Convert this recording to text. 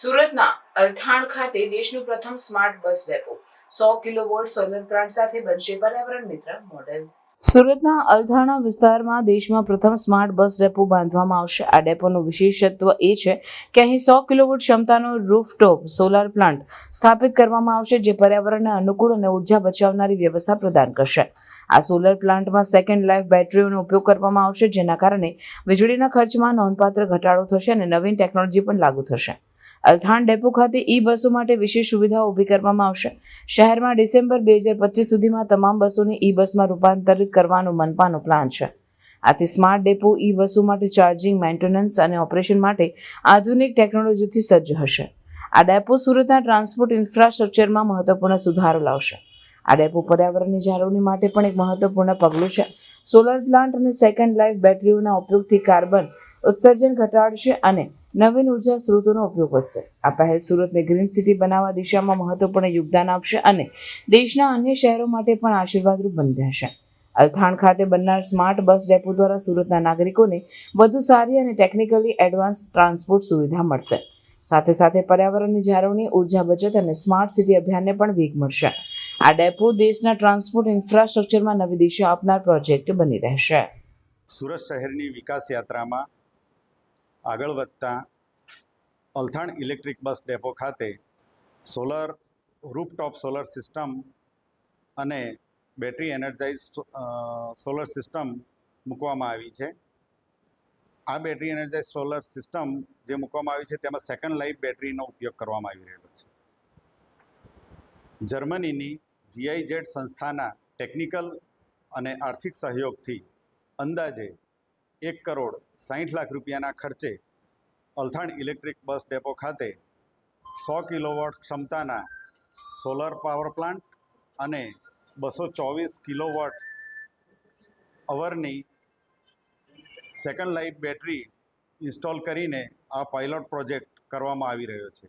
સુરતના અલથાણ ખાતે દેશનું પ્રથમ સ્માર્ટ બસ ડેપો. સો કિલોવોટ સોલર પ્લાન્ટ સાથે બનશે પર્યાવરણ મિત્ર મોડેલ. સુરતના અલથાણા વિસ્તારમાં દેશમાં પ્રથમ સ્માર્ટ બસ ડેપો બાંધવામાં આવશે. આ ડેપોનું વિશેષત્વ એ છે કે અહીં સો કિલોવોટ ક્ષમતાનો રૂફટોપ સોલાર પ્લાન્ટ સ્થાપિત કરવામાં આવશે, જે પર્યાવરણને અનુકૂળ અને ઊર્જા બચાવનારી વ્યવસ્થા પ્રદાન કરશે. આ સોલર પ્લાન્ટમાં સેકન્ડ લાઈફ બેટરીઓનો ઉપયોગ કરવામાં આવશે, જેના કારણે વીજળીના ખર્ચમાં નોંધપાત્ર ઘટાડો થશે અને નવીન ટેકનોલોજી પણ લાગુ થશે. અલથાણ ડેપો ખાતે ઈ બસો માટે વિશેષ સુવિધાઓ ઊભી કરવામાં આવશે. શહેરમાં ડિસેમ્બર બે હજાર પચીસ સુધીમાં તમામ બસોને ઈ બસમાં રૂપાંતરિત કરવાનો મનપાનો પ્લાન છે. આથી સ્માર્ટ ડેપો ઈ બસો માટે ચાર્જિંગ, મેન્ટેનન્સ અને ઓપરેશન માટે આધુનિક ટેકનોલોજીથી સજ્જ હશે. આ ડેપો સુરતના ટ્રાન્સપોર્ટ ઇન્ફ્રાસ્ટ્રક્ચરમાં મહત્વપૂર્ણ સુધારો લાવશે. આ ડેપો પર્યાવરણની જાળવણી માટે પણ એક મહત્વપૂર્ણ પગલું છે. સોલર પ્લાન્ટ અને સેકન્ડ લાઈફ બેટરીઓના ઉપયોગથી કાર્બન ઉત્સર્જન ઘટાડશે અને નવીન ઊર્જા સ્ત્રોતોનો ઉપયોગ વધશે. આ પહેલ સુરતને ગ્રીન સિટી બનાવવા દિશામાં મહત્વપૂર્ણ યોગદાન આપશે અને દેશના અન્ય શહેરો માટે પણ આશીર્વાદરૂપ બની રહેશે. અલથાણ ખાતે બનનાર સ્માર્ટ બસ ડેપો દ્વારા સુરતના નાગરિકોને વધુ સારી અને ટેકનિકલી એડવાન્સ ટ્રાન્સપોર્ટ સુવિધા મળશે. સાથે સાથે પર્યાવરણની જાળવણી, ઊર્જા બચત અને સ્માર્ટ સિટી અભિયાનને પણ વેગ મળશે. આ ડેપો દેશના ટ્રાન્સપોર્ટ ઇન્ફ્રાસ્ટ્રક્ચરમાં નવી દિશા આપનાર પ્રોજેક્ટ બની રહેશે. સુરત શહેરની વિકાસ યાત્રામાં આગળ વધતા અલથાણ ઇલેક્ટ્રિક બસ ડેપો ખાતે સોલર રૂપટોપ સોલર સિસ્ટમ અને બેટરી એનર્જાઇઝ સોલર સિસ્ટમ મૂકવામાં આવી છે. આ બેટરી એનર્જાઇઝ સોલર સિસ્ટમ જે મૂકવામાં આવી છે તેમાં સેકન્ડ લાઈફ બેટરીનો ઉપયોગ કરવામાં આવી રહેલો છે. જર્મનીની જીઆઈજેડ સંસ્થાના ટેકનિકલ અને આર્થિક સહયોગથી અંદાજે એક કરોડ સાહીઠ લાખ રૂપિયાના ખર્ચે અલથાણ ઇલેક્ટ્રિક બસ ડેપો ખાતે સો કિલોવોટ ક્ષમતાના સોલર પાવર પ્લાન્ટ અને બસો ચોવીસ કિલોવોટ અવરની સેકન્ડ લાઈફ બેટરી ઇન્સ્ટોલ કરીને આ પાયલોટ પ્રોજેક્ટ કરવામાં આવી રહ્યો છે.